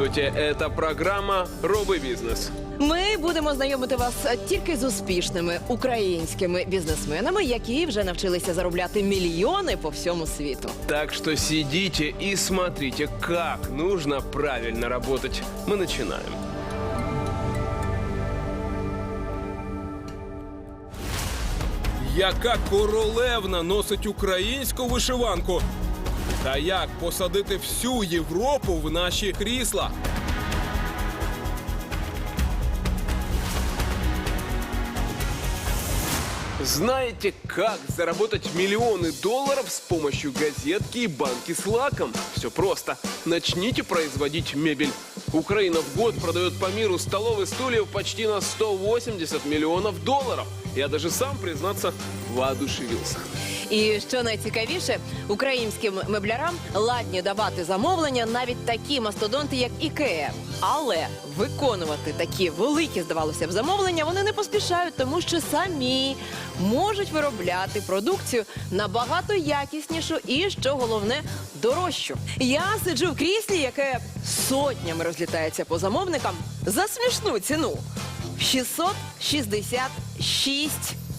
Здравствуйте, это программа «Робый бизнес». Ми будемо знайомити вас тільки з успішними українськими бізнесменами, які вже навчилися заробляти мільйони по всьому світу. Так что сидите и смотрите, как нужно правильно работать. Мы начинаем. Яка королевна носить українську вишиванку? Та як посадити всю Європу в наші крісла? Знаете, как заработать миллионы долларов с помощью газетки и банки с лаком? Все просто. Начните производить мебель. Украина в год продает по миру столовых стульев почти на 180 миллионов долларов. Я даже сам, признаться, воодушевился. І що найцікавіше, українським меблярам ладні давати замовлення навіть такі мастодонти, як Ікея. Але виконувати такі великі, здавалося б, замовлення вони не поспішають, тому що самі можуть виробляти продукцію набагато якіснішу і, що головне, дорожчу. Я сиджу в кріслі, яке сотнями розлітається по замовникам за смішну ціну 666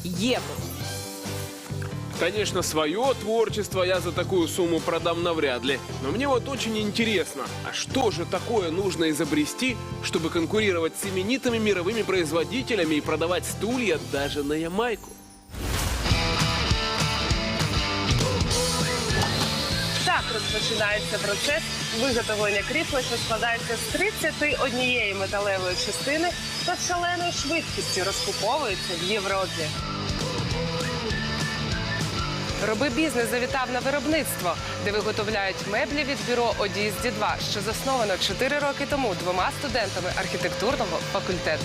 євро. Конечно, свое творчество я за такую сумму продам навряд ли. Но мне вот очень интересно, а что же такое нужно изобрести, чтобы конкурировать с именитыми мировыми производителями и продавать стулья даже на Ямайку? Так розпочинається процес виготовлення крісла, що складається з 31 металевої частини та з шаленою швидкістю розкуповується в Європі. Роби бізнес завітав на виробництво, де виготовляють меблі від бюро Одіїзді 2 що засновано 4 роки тому двома студентами архітектурного факультету.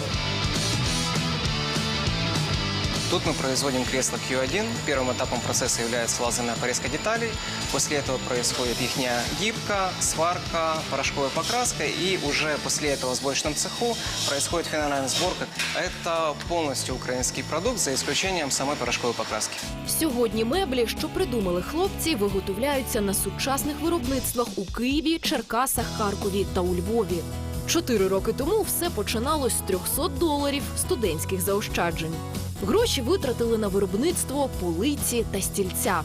Тут мы производим кресло Q1. Первым этапом процесса является лазерная порезка деталей. После этого происходит их гибка, сварка, порошковая покраска. И уже после этого в сборочном цеху происходит финальная сборка. Это полностью украинский продукт, за исключением самой порошковой покраски. Сьогодні меблі, що придумали хлопці, виготовляються на сучасних виробництвах у Києві, Черкасах, Харкові та у Львові. Чотири роки тому все починалось з 300 доларів студентських заощаджень. Гроші витратили на виробництво полиці та стільця.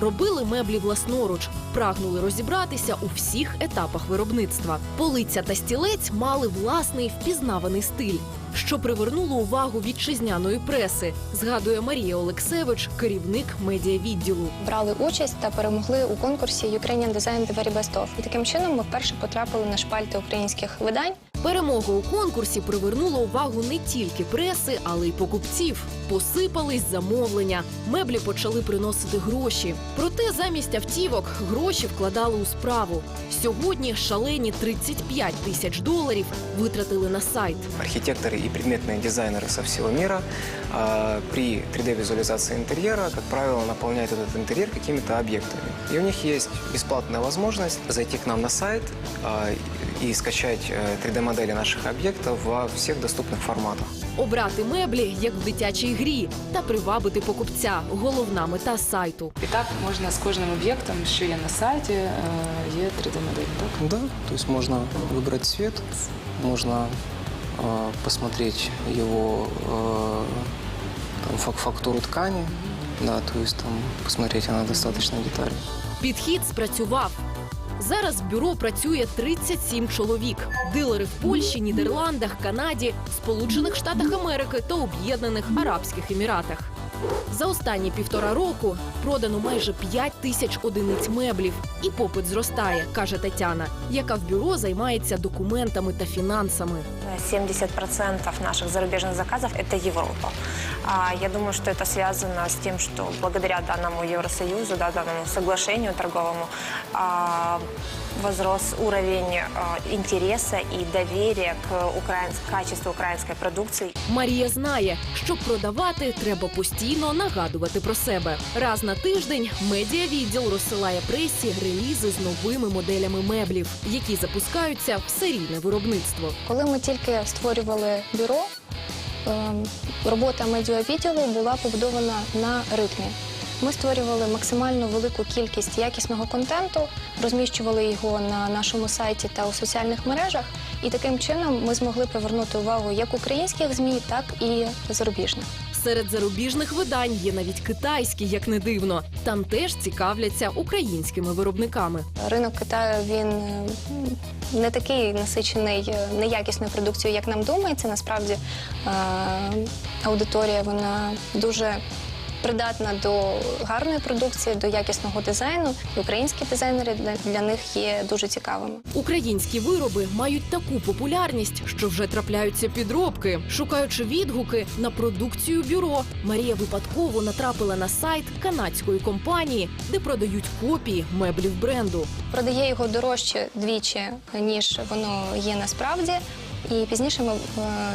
Робили меблі власноруч, прагнули розібратися у всіх етапах виробництва. Полиця та стілець мали власний впізнаваний стиль, що привернуло увагу вітчизняної преси, згадує Марія Олексевич, керівник медіавідділу. брали участь та перемогли у конкурсі Ukrainian Design The Very Best Of. І таким чином ми вперше потрапили на шпальти українських видань. Перемога у конкурсі привернула увагу не тільки преси, але й покупців. Посипались замовлення. Меблі почали приносити гроші. Проте замість автівок гроші вкладали у справу. Сьогодні шалені 35 тисяч доларів витратили на сайт. Архитекторы и предметные дизайнеры со всего мира а, при 3D-визуализации интерьера, как правило, наполняют этот интерьер какими-то объектами. И у них есть бесплатная возможность зайти к нам на сайт а, и скачать э, 3D-модели наших объектов во всех доступных форматах. Обрати меблі як в дитячій грі та привабити покупця. Головна мета сайту. І так можна з кожним об'єктом, що є на сайті, е, є 3D-модель, так? Да, то есть можно выбрать цвет, можно э, посмотреть его э, там, фак- фактуру ткани, да, то есть там посмотреть она достаточно детально. Підхід спрацював. Зараз бюро працює 37 чоловік. Дилери в Польщі, Нідерландах, Канаді, Сполучених Штатах Америки та Об'єднаних Арабських Еміратах. За останні півтора року продано майже 5 тисяч одиниць меблів, і попит зростає, каже Тетяна, яка в бюро займається документами та фінансами. 70% наших зарубежных заказов – это Европа. А, Я думаю, что это связано с тем, что благодаря данному Евросоюзу, да, данному соглашению торговому, а, возрос уровень а, интереса и доверия к украинс- качеству украинской продукции. Марія знає, щоб продавати, треба постійно нагадувати про себе. Раз на тиждень медіавідділ розсилає пресі релізи з новими моделями меблів, які запускаються в серійне виробництво. Коли ми тільки створювали бюро, ем, робота медіавідділу була побудована на ритмі. Ми створювали максимально велику кількість якісного контенту, розміщували його на нашому сайті та у соціальних мережах. І таким чином ми змогли привернути увагу як українських змі, так і зарубіжних. Серед зарубіжних видань є навіть китайські, як не дивно. Там теж цікавляться українськими виробниками. Ринок Китаю він не такий насичений е, неякісною продукцією, як нам думається. Насправді е, аудиторія вона дуже придатна до гарної продукції, до якісного дизайну. І українські дизайнери для, для них є дуже цікавими. Українські вироби мають таку популярність, що вже трапляються підробки. Шукаючи відгуки на продукцію бюро, Марія випадково натрапила на сайт канадської компанії, де продають копії меблів бренду. Продає його дорожче двічі, ніж воно є насправді. І пізніше ми е,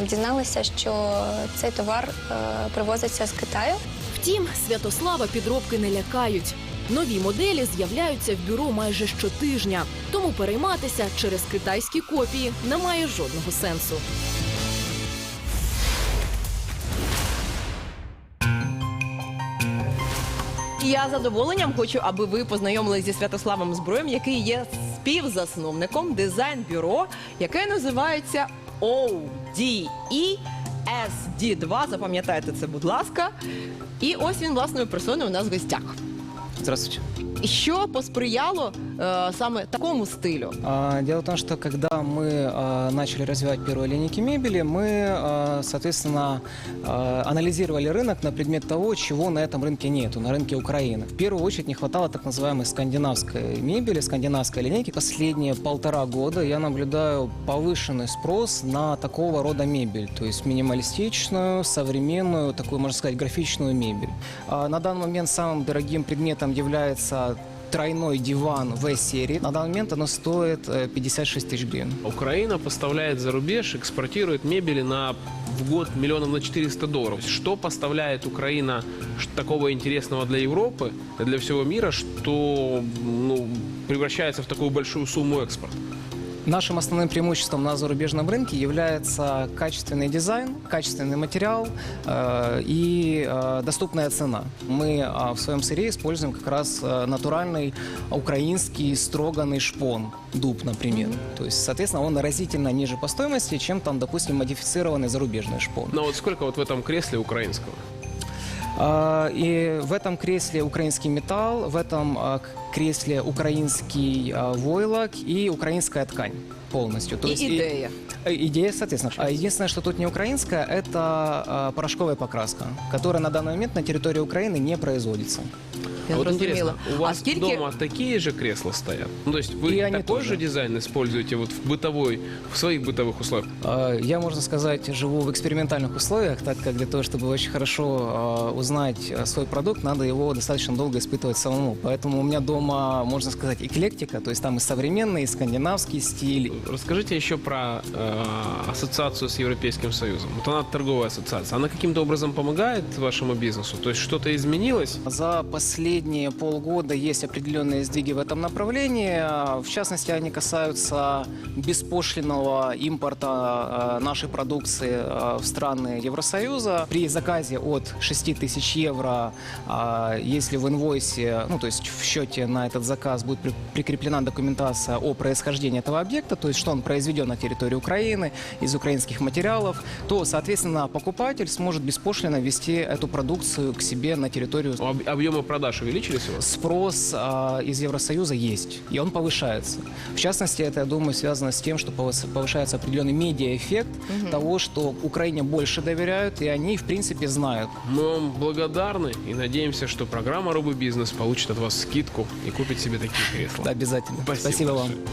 дізналися, що цей товар е, привозиться з Китаю. Втім, Святослава підробки не лякають. Нові моделі з'являються в бюро майже щотижня, тому перейматися через китайські копії немає жодного сенсу. Я задоволенням хочу, аби ви познайомилися зі Святославом Зброєм, який є співзасновником дизайн-бюро, яке називається ODE SD2. Запам'ятайте це, будь ласка. І ось він власною персоною у нас в гостях. Здравствуйте. Що посприяло е, саме такому стилю? А, Дело в том, что когда мы а, начали развивать первые линейки мебели, мы, а, соответственно, а, анализировали рынок на предмет того, чего на этом рынке нету, на рынке Украины. В первую очередь не хватало так называемой скандинавской мебели, скандинавской линейки. Последние полтора года я наблюдаю повышенный спрос на такого рода мебель, то есть минималистичную, современную, такую, можно сказать, графичную мебель. А, На данный момент самым дорогим предметом является тройной диван В-серии. На данный момент оно стоит э, 56 тысяч гривен. Украина поставляет за рубеж, экспортирует мебели на в год миллионов на 400 долларов. Что поставляет Украина ш- такого интересного для Европы, для всего мира, что ну, превращается в такую большую сумму экспорта? Нашим основным преимуществом на зарубежном рынке является качественный дизайн, качественный материал э, и э, доступная цена. Мы э, в своем сырье используем как раз э, натуральный украинский строганный шпон, дуб, например. То есть, соответственно, он разительно ниже по стоимости, чем там, допустим, модифицированный зарубежный шпон. Но вот сколько вот в этом кресле украинского? А, И в этом кресле украинский металл, в этом а, к- кресле украинский а, войлок и украинская ткань полностью. То І есть и- ідея. Э, Идея, соответственно. А единственное, что тут не украинская, это а, порошковая покраска, которая на данный момент на территории Украины не производится. Я А вот интересно, у вас а скільки дома такие же кресла стоят? Ну, то есть вы И они такой тоже. же дизайн используете вот в бытовой, в своих бытовых условиях? А, Я, можно сказать, живу в экспериментальных условиях, так как для того, чтобы очень хорошо а, узнать свой продукт, надо его достаточно долго испытывать самому. Поэтому у меня дома, можно сказать, эклектика, то есть там и современный, и скандинавский стиль, Расскажите еще про э, ассоциацию с Европейским Союзом. Вот она торговая ассоциация. Она каким-то образом помогает вашему бизнесу? То есть что-то изменилось? За последние полгода есть определенные сдвиги в этом направлении. В частности, они касаются беспошлинного импорта а, нашей продукции а, в страны Евросоюза. При заказе от 6 тысяч евро, а, если в инвойсе, ну то есть в счете на этот заказ будет при- прикреплена документация о происхождении этого объекта, то есть что он произведен на территории Украины из украинских материалов, то, соответственно, покупатель сможет беспошлино ввести эту продукцию к себе на территорию Об- Объемы продаж увеличились у вас? спрос а, из Евросоюза есть, и он повышается. В частности, это, я думаю, связано с тем, что повыс- повышается определенный медиаэффект того, что Украине больше доверяют, и они, в принципе, знают. Мы вам благодарны и надеемся, что программа «Рубы Бизнес» получит от вас скидку и купит себе такие кресла. Обязательно. Спасибо вам. большое.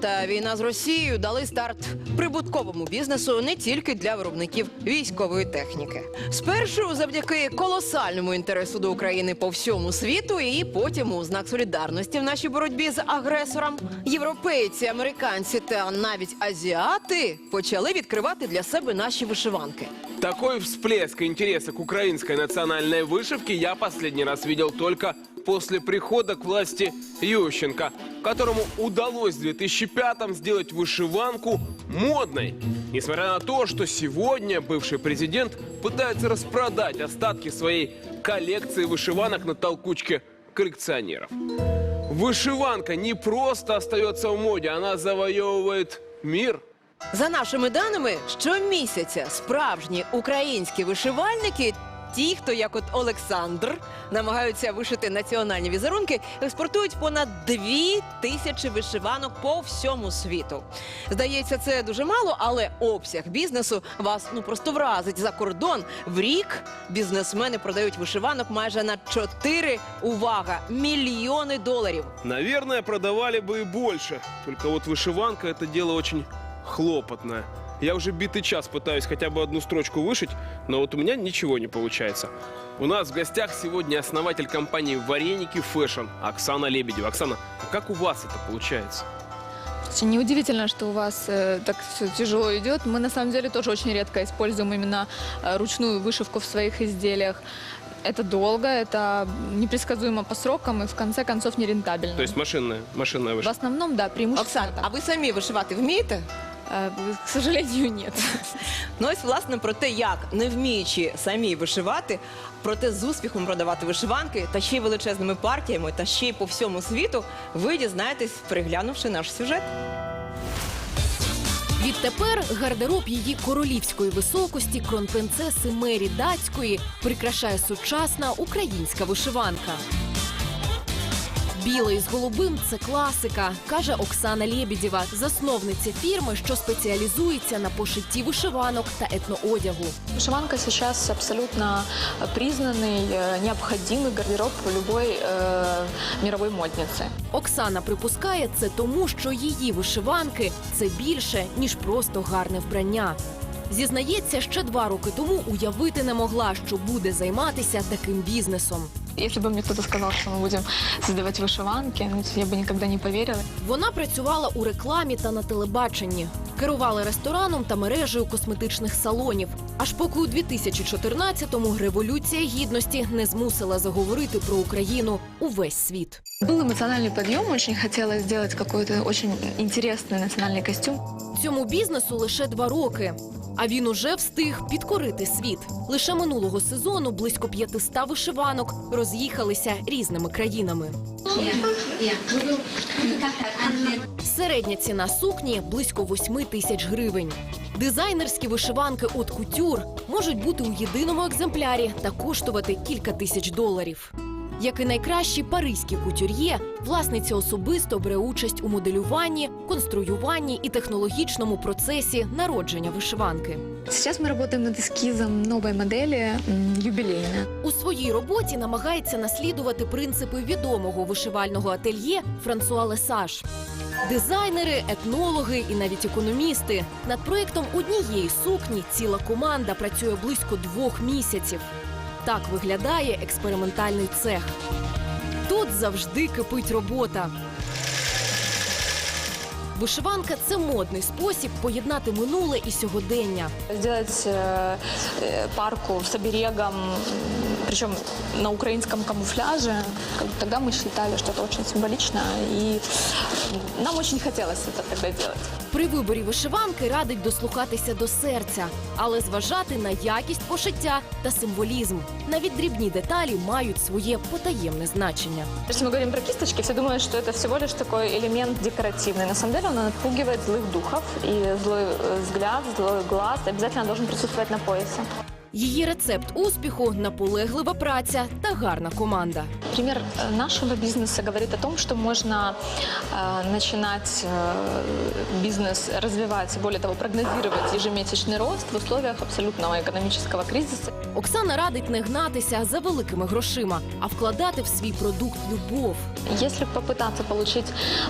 Та війна з Росією дали старт прибутковому бізнесу не тільки для виробників військової техніки. Спершу завдяки колосальному інтересу до України по всьому світу, і потім у знак солідарності в нашій боротьбі з агресором. Європейці, американці та навіть азіати почали відкривати для себе наші вишиванки. Такой всплеск интереса к украинской национальной вышивке я последний раз видел только после прихода к власти Ющенко, которому удалось в 2005-м сделать вышиванку модной. Несмотря на то, что сегодня бывший президент пытается распродать остатки своей коллекции вышиванок на толкучке коллекционеров. Вышиванка не просто остается в моде, она завоевывает мир. За нашими даними, щомісяця справжні українські вишивальники, ті, хто як от Олександр, намагаються вишити національні візерунки, експортують понад дві тисячі вишиванок по всьому світу. Здається, це дуже мало, але обсяг бізнесу вас ну просто вразить за кордон. В рік бізнесмени продають вишиванок майже на 4, увага, мільйони доларів. Наверное, продавали бы и больше. Только вот вышиванка это дело очень хлопотное. Я уже битый час пытаюсь хотя бы одну строчку вышить, но вот у меня ничего не получается. У нас в гостях сегодня основатель компании «Вареники Фэшн» Оксана Лебедева. Оксана, а как у вас это получается? Очень неудивительно, что у вас э, так все тяжело идет. Мы на самом деле тоже очень редко используем именно э, ручную вышивку в своих изделиях. Это долго, это непредсказуемо по срокам и в конце концов нерентабельно. То есть машинная, машинная в вышивка. основном, да, преимущественно. Оксан, так. а ви самі вишивати вмієте? Э, к сожалению, нет. Ну ось власне про те, як не вміючи самі вишивати, проте з успіхом продавати вишиванки та ще й величезними партіями, та ще й по всьому світу, ви дізнаєтесь, переглянувши наш сюжет. Відтепер гардероб її королівської високості кронпринцеси Мері Датської прикрашає сучасна українська вишиванка. Білий з голубим це класика, каже Оксана Лєбідєва, засновниця фірми, що спеціалізується на пошитті вишиванок та етноодягу. Вышиванка сейчас абсолютно признанный, э, необходимый гардероб любой э, мировой модницы. Оксана припускає це тому, що її вишиванки це більше ніж просто гарне вбрання. Зізнається, ще два роки тому уявити не могла, що буде займатися таким бізнесом. Если бы мне кто-то сказал, что мы будем создавать вышиванки, ну, я бы никогда не поверила. Вона працювала у рекламі та на телебаченні, керувала рестораном та мережею косметичних салонів. Аж поки у 2014-му революція гідності не змусила заговорити про Україну увесь світ. Был эмоциональный подъем, очень хотелось сделать какой-то очень интересный национальный костюм. Цьому бізнесу лише два роки. А він уже встиг підкорити світ. Лише минулого сезону близько 500 вишиванок роз'їхалися різними країнами. Середня ціна сукні близько 8 тисяч гривень. Дизайнерські вишиванки от кутюр можуть бути у єдиному екземплярі та коштувати кілька тисяч доларів. Як і найкращі паризькі кутюр'є, власниця особисто бере участь у моделюванні, конструюванні і технологічному процесі народження вишиванки. Сейчас мы работаем над эскизом новой модели м, юбилейной. У своїй роботі намагається наслідувати принципи відомого вишивального ательє Франсуа Лесаж. Дизайнери, етнологи і навіть економісти над проєктом однієї сукні ціла команда працює близько двох місяців. Так виглядає експериментальний цех. Тут завжди кипить робота. Вишиванка це модний спосіб поєднати минуле і сьогодення. Сделать э, э, парку з оберегом, причем на украинском камуфляже. Как бы Тогда мы считали, что это очень символично, и нам очень хотелось это тогда делать. При виборі вишиванки радить дослухатися до серця, але зважати на якість пошиття та символізм. Навіть дрібні деталі мають своє потаємне значення. Если мы говорим про кисточки, все думают, что это всего лишь такой элемент декоративный. На самом деле он отпугивает злых духов, и злой э, взгляд, злой глаз обязательно должен присутствовать на поясе. Її рецепт успіху наполеглива праця та гарна команда. Пример э, нашего бизнеса говорит о том, что можно э, начинать э, бизнес развивать, более того, прогнозировать ежемесячный рост в условиях абсолютного экономического кризиса. Оксана радить не гнатися за великими грошима, а вкладати в свій продукт любов. Если попытаться получить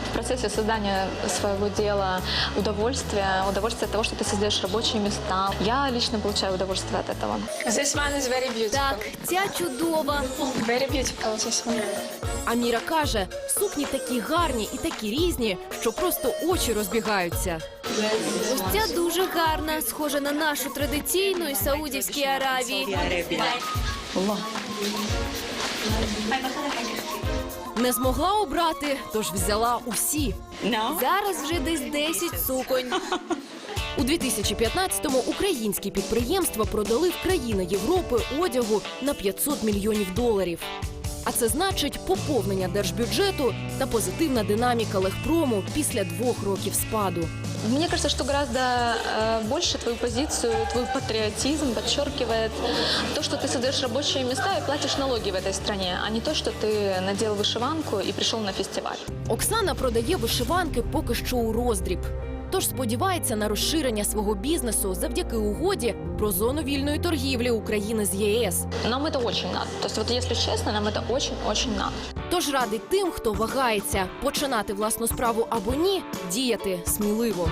в процессе создания своего дела удовольствие, удовольствие от того, что ты создаешь рабочие места, я лично получаю удовольствие от этого. This one is very beautiful. Так, ця чудова. Very beautiful, this one. Аміра каже, сукні такі гарні і такі різні, що просто очі розбігаються. Ось ця дуже гарна, схожа на нашу традиційну із Саудівській Аравії. Не змогла обрати, тож взяла усі. Зараз вже десь 10 суконь. У 2015-му українські підприємства продали в країни Європи одягу на 500 мільйонів доларів. А це значить поповнення держбюджету та позитивна динаміка легпрому після двох років спаду. Мне кажется, что гораздо э, больше твою позицию, твой патриотизм подчеркивает то, что ты создаешь рабочие места и платишь налоги в этой стране, а не то, что ты надел вышиванку и пришел на фестиваль. Оксана продає вишиванки поки що у роздріб. Тож сподівається на розширення свого бізнесу завдяки угоді про зону вільної торгівлі України з ЄС. Нам це дуже надо. Тобто, от, якщо чесно, нам це дуже-дуже надо. Тож радить тим, хто вагається починати власну справу або ні, діяти сміливо.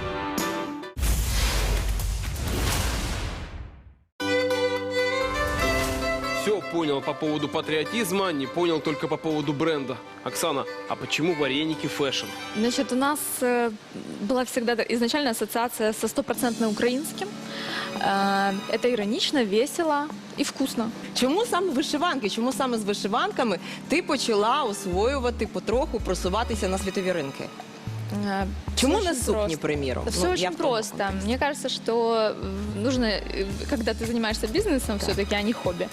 понял по поводу патриотизма, не понял только по поводу бренда. Оксана, а почему вареники фэшн? Значит, у нас э, была всегда изначально ассоциация со стопроцентно украинским. Э, это иронично, весело и вкусно. Чому саме вишиванки? Чому саме з вишиванками ти почала освоювати потроху просуватися на світові ринки? Э, Чому всё не очень сукні, просто. приміром? Да все Ну, я очень в тому просто. контексті. Мне кажется, что э, нужно, э, когда ты занимаешься бизнесом, все-таки, а не хобби,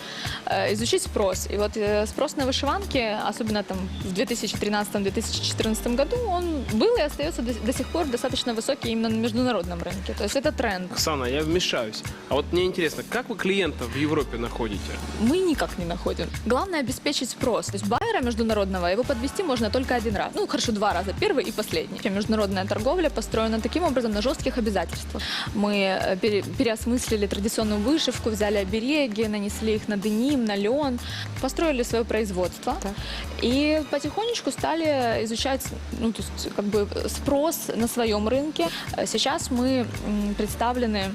э, изучить спрос. И вот э, спрос на вышиванки, особенно там в 2013-2014 году, он был и остается до, до сих пор достаточно высокий именно на международном рынке. То есть это тренд. Оксана, я вмешаюсь. А вот мне интересно, как вы клиентов в Европе находите? Мы никак не находим. Главное обеспечить спрос. То есть байера международного его подвести можно только один раз. Ну, хорошо, два раза. Первый и последний. Международная торговля построена таким образом на жестких обязательствах. Мы э, пере- переосмыслили традиционную вышивку, взяли обереги, нанесли их на деним, на лен, построили свое производство. И потихонечку стали изучать ну, то есть, как бы спрос на своем рынке. Э, Сейчас мы м, представлены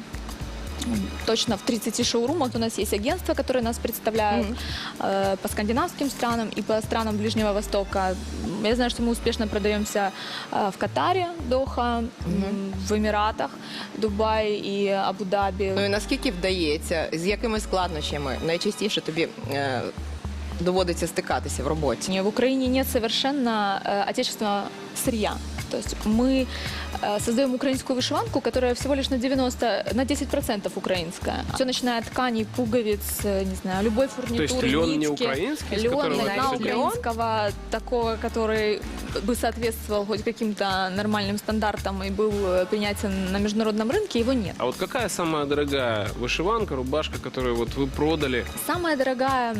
точно в 30 шоурумах у нас есть агентства, которые нас представляют э, по скандинавским странам и по странам Ближнего Востока. Я знаю, что мы успешно продаемся э, в Катаре, Доха, м, в Эмиратах, Дубай и Абу-Даби. Ну і наскільки вдається, з якими складнощами найчастіше тобі е, доводиться стикатися в роботі? Не, В Украине нет совершенно э, отечественного сырья. То есть мы э, создаем украинскую вышиванку, которая всего лишь на 90, на 10% украинская. Все начиная от тканей, пуговиц, э, не знаю, любой фурнитуры, То есть лен не нитки. украинский, из Лен льна украинского, такого, который бы соответствовал хоть каким-то нормальным стандартам и был э, принятен на международном рынке, его нет. А вот какая самая дорогая вышиванка, рубашка, которую вот вы продали? Самая дорогая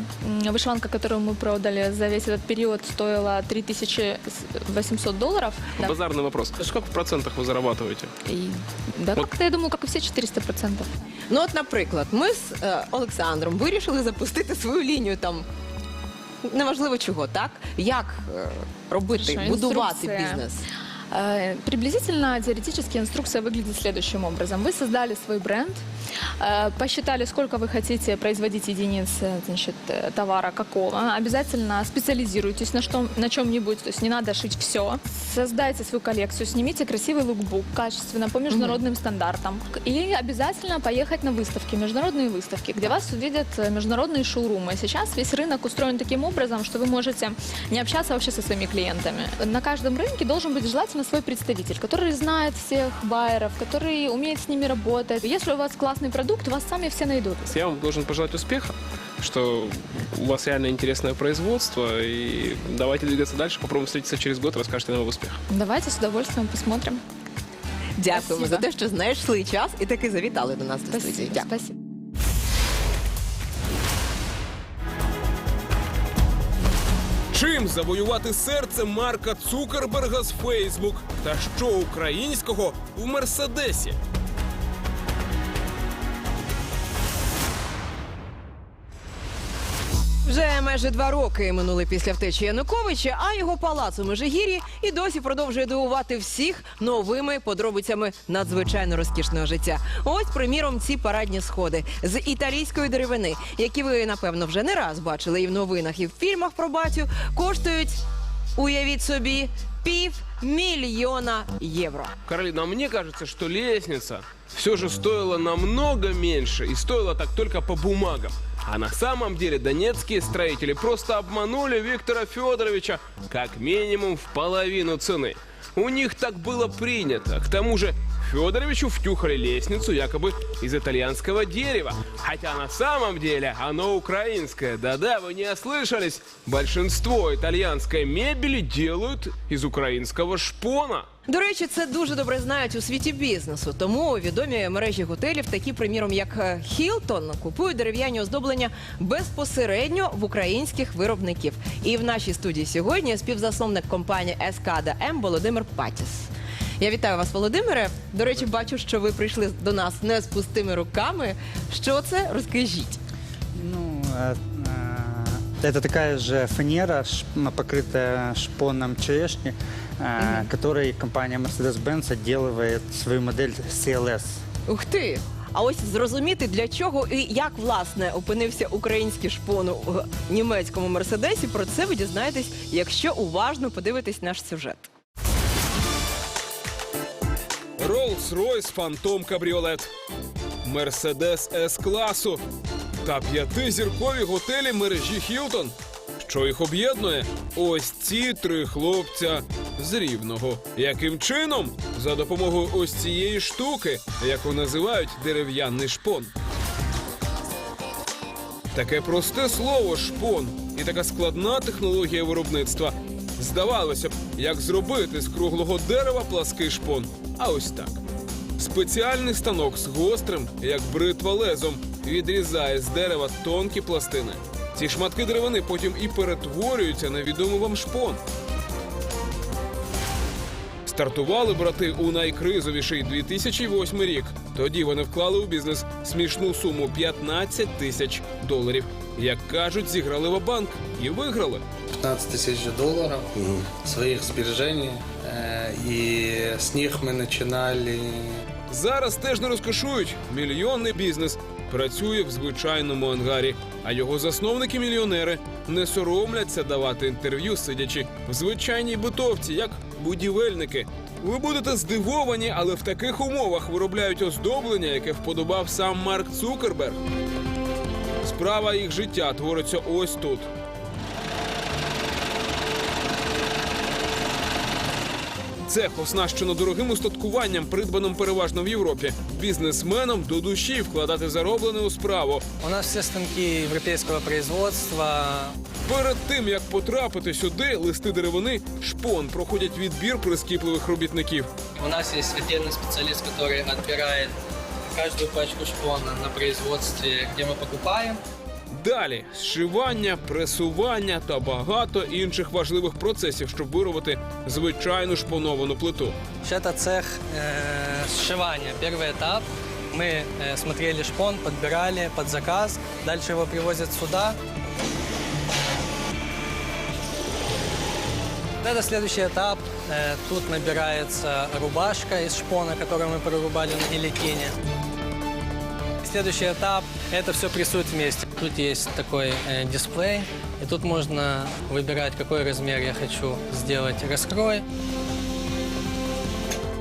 вышиванка, которую мы продали за весь этот период, стоила 3800 долларов. Да. Базарный вопрос. Сколько в процентах вы зарабатываете? И, да, Вот. как-то, я думаю, как и все, 400%. Ну, от, наприклад, ми з е, Олександром вирішили запустити свою лінію там. Неважливо чого, так? Як е, робити, Хорошо, будувати інструкція. бізнес? Э, Приблизительно теоретически инструкция выглядит следующим образом. Вы создали свой бренд, э, посчитали, сколько вы хотите производить единиц э, значит, товара какого. Обязательно специализируйтесь на, что, на чем-нибудь, то есть не надо шить все. Создайте свою коллекцию, снимите красивый лукбук, качественно, по международным стандартам. И обязательно поехать на выставки, международные выставки, где вас увидят международные шоурумы. Сейчас весь рынок устроен таким образом, что вы можете не общаться вообще со своими клиентами. На каждом рынке должен быть желательно свой представитель, который знает всех байеров, который умеет с ними работать. Если у вас классный продукт, вас сами все найдут. Я вам должен пожелать успеха, что у вас реально интересное производство, и давайте двигаться дальше, попробуем встретиться через год, расскажете нам об успехах. Давайте с удовольствием посмотрим. Дякуємо Спасибо. за те, що знайшли час і таки завітали до нас до студії. Спасибо. Дякую. Спасибо. Чим завоювати серце Марка Цукерберга з Фейсбук? Та що українського в Мерседесі? Вже майже два роки минули після втечі Януковича, а його палац у Межигір'ї і досі продовжує дивувати всіх новими подробицями надзвичайно розкішного життя. Ось, приміром, ці парадні сходи з італійської деревини, які ви напевно вже не раз бачили і в новинах, і в фільмах про батю, коштують, уявіть собі, пів мільйона євро. Каролина, а мне кажется, что лестница все же стоила намного меньше и стоила так только по бумагам. А на самом деле донецкие строители просто обманули Виктора Федоровича как минимум в половину цены. У них так было принято. К тому же Федоровичу втюхали лестницу якобы из итальянского дерева. Хотя на самом деле оно украинское. Да-да, вы не ослышались. Большинство итальянской мебели делают из украинского шпона. До речі, це дуже добре знають у світі бізнесу. Тому відомі мережі готелів, такі, приміром, як Хілтон, купують дерев'яні оздоблення безпосередньо в українських виробників. І в нашій студії сьогодні співзасновник компанії Ескада М Володимир Патіс. Я вітаю вас, Володимире. До речі, бачу, що ви прийшли до нас не з пустими руками. Що це? Розкажіть. Ну, э, это такая же фанера, ш- м, покрытая шпоном черешни, э, которой компания Mercedes-Benz отделывает свою модель CLS. Ух ти! А ось зрозуміти, для чого і як власне опинився український шпон у німецькому мерседесі. Про це ви дізнаєтесь, якщо уважно подивитесь наш сюжет. Rolls-Royce Phantom Кабріолет, Мерседес С-класу та п'ятизіркові готелі мережі Хілтон. Що їх об'єднує? Ось ці три хлопця з рівного. Яким чином? За допомогою ось цієї штуки, яку називають дерев'яний шпон. Таке просте слово шпон і така складна технологія виробництва. Здавалося б, як зробити з круглого дерева плаский шпон. А ось так. Спеціальний станок з гострим, як бритва лезом, відрізає з дерева тонкі пластини. Ці шматки деревини потім і перетворюються на відомий вам шпон. Стартували брати у найкризовіший 2008 рік. Тоді вони вклали у бізнес смішну суму 15 тисяч доларів. Як кажуть, зіграли в банк і виграли. 15 тысяч долларов своих сбережений. э, И с них мы начинали Зараз теж не розкошують. Мільйонний бізнес працює в звичайному ангарі, а його засновники-мільйонери не соромляться давати інтерв'ю, сидячи в звичайній бутовці, як будівельники. Ви будете здивовані, але в таких умовах виробляють оздоблення, яке вподобав сам Марк Цукерберг. Справа їх життя твориться ось тут. Цех оснащено дорогим устаткуванням, придбаним переважно в Європі. Бізнесменам до душі вкладати зароблене у справу. У нас все станки европейского производства. Перед тим як потрапити сюди, листи деревини шпон проходять відбір прискіпливих робітників. У нас есть отдельный специалист, который отбирает каждую пачку шпона на производстве, где мы покупаем. Далі зшивання, пресування та багато інших важливих процесів, щоб виробити звичайну шпоновану плиту. Это цех э, сшивания. Первый этап. Мы э, смотрели шпон, подбирали под заказ. Дальше его привозят сюда. Это следующий этап. Э, тут набирается рубашка из шпона, которую мы прорубали на гильотине. Следующий этап – это все прессуют вместе. Тут есть такой э, дисплей, и тут можно выбирать, какой размер я хочу сделать раскрой.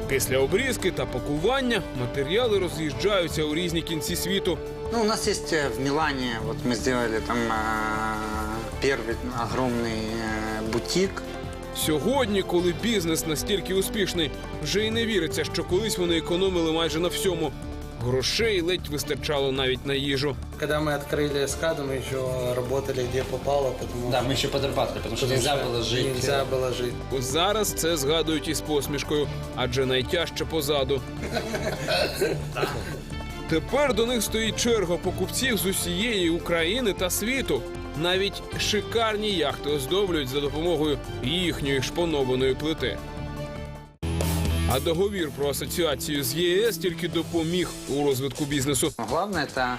Після обрізки та пакування матеріали роз'їжджаються у різні кінці світу. Ну, у нас есть э, в Милане, вот мы сделали там э, первый огромный э, бутик. Сьогодні, коли бізнес настільки успішний, вже й не віриться, що колись вони економили майже на всьому. Грошей ледь вистачало навіть на їжу. Когда мы открыли эскаду, мы еще работали где попало, потому Да, мы еще подрабатывали, потому что потому нельзя что было жить. Нельзя было жить. Зараз це згадують із посмішкою, адже найтяжче позаду. Тепер до них стоїть черга покупців з усієї України та світу. Навіть шикарні яхти оздоблюють за допомогою їхньої шпонованої плити. А договір про асоціацію з ЄС тільки допоміг у розвитку бізнесу. Главное это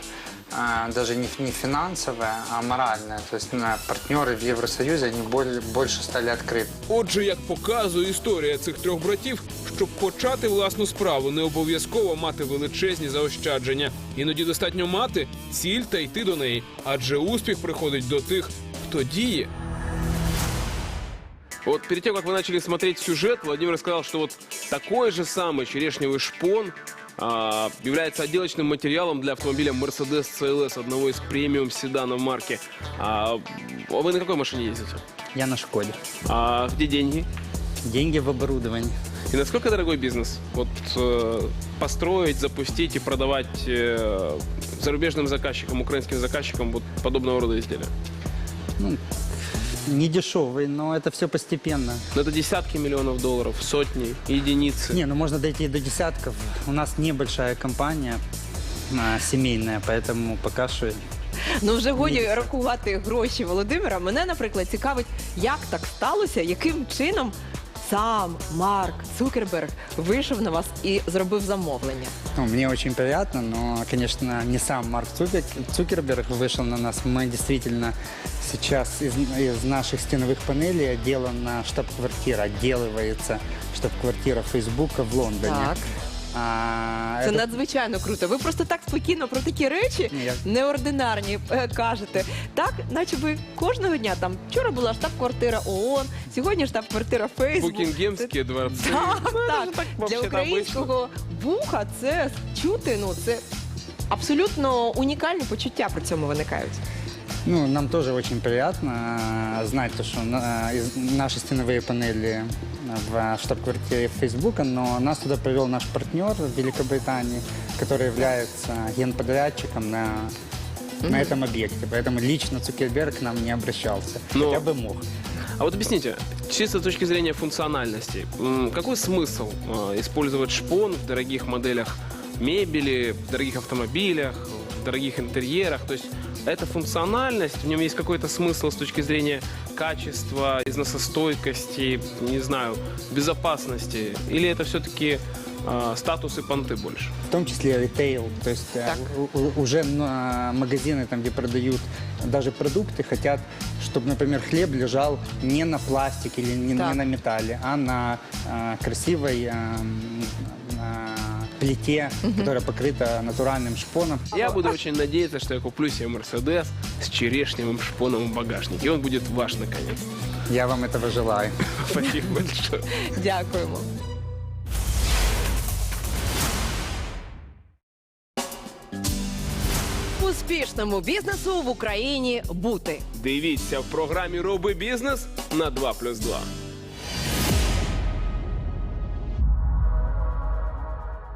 э, даже не, не финансовое, а моральное. То есть э, партнеры в Евросоюзе, они более, больше стали открыты. Отже, як показує історія цих трьох братів, щоб почати власну справу, не обов'язково мати величезні заощадження. Іноді достатньо мати ціль та йти до неї, адже успіх приходить до тих, хто діє. Вот перед тем, как вы начали смотреть сюжет, Владимир сказал, что вот такой же самый черешневый шпон а, является отделочным материалом для автомобиля Mercedes CLS, одного из премиум седанов марки. А, вы на какой машине ездите? Я на школе. А где деньги? Деньги в оборудовании. И насколько дорогой бизнес? Вот э, построить, запустить и продавать э, зарубежным заказчикам, украинским заказчикам вот подобного рода изделия? Ну, не дешевый, но это все постепенно. Но это десятки миллионов долларов, сотни, единицы. Не, ну можно дойти и до десятков. У нас небольшая компания а, семейная, поэтому пока что Ну вже годі рахувати гроші Володимира. Мене, наприклад, цікавить, як так сталося, яким чином сам Марк Цукерберг вийшов на вас і зробив замовлення. Ну, мне очень приятно, но, конечно, не сам Марк Цукер- Цукерберг вышел на нас. Мы действительно сейчас из, из наших стеновых панелей отделана штаб-квартира, отделывается штаб-квартира Фейсбука в Лондоне. Так. А, Це это- надзвичайно круто. Ви просто так спокійно про такі речі Ні, я- неординарні е, кажете. Так, наче ви кожного дня там вчора була штаб-квартира ООН, сьогодні штаб-квартира Фейсбук. Букингемские дворцы. Так, Ну, это так. же так Для вообще-то українського вуха це чути, ну це абсолютно унікальні почуття при цьому виникають. Ну, нам тоже очень приятно э, знать, то, что из- наши стеновые панели в штаб-квартире Фейсбука, но нас туда привел наш партнер в Великобритании, который является генподрядчиком на, на этом объекте. Поэтому лично Цукерберг к нам не обращался. Но- Хотя бы мог. А вот объясните, чисто с точки зрения функциональности, какой смысл э, использовать шпон в дорогих моделях мебели, в дорогих автомобилях, дорогих интерьерах? То есть эта функциональность, в нем есть какой-то смысл с точки зрения качества, износостойкости, не знаю, безопасности? Или это все-таки статус и понты больше? В том числе ритейл, то есть э, у- уже на магазины, там, где продают даже продукты, хотят, чтобы, например, хлеб лежал не на пластике или не, не Так. на металле, а на э, красивой э, м, э, плите, которая покрыта натуральным шпоном. Я буду очень надеяться, что я куплю себе Мерседес с черешневым шпоном в багажнике. И он будет ваш наконец. Я вам этого желаю. Спасибо большое. Дякуємо. Успішному бізнесу в Україні бути. Дивіться в програмі Роби бізнес на 2 плюс 2.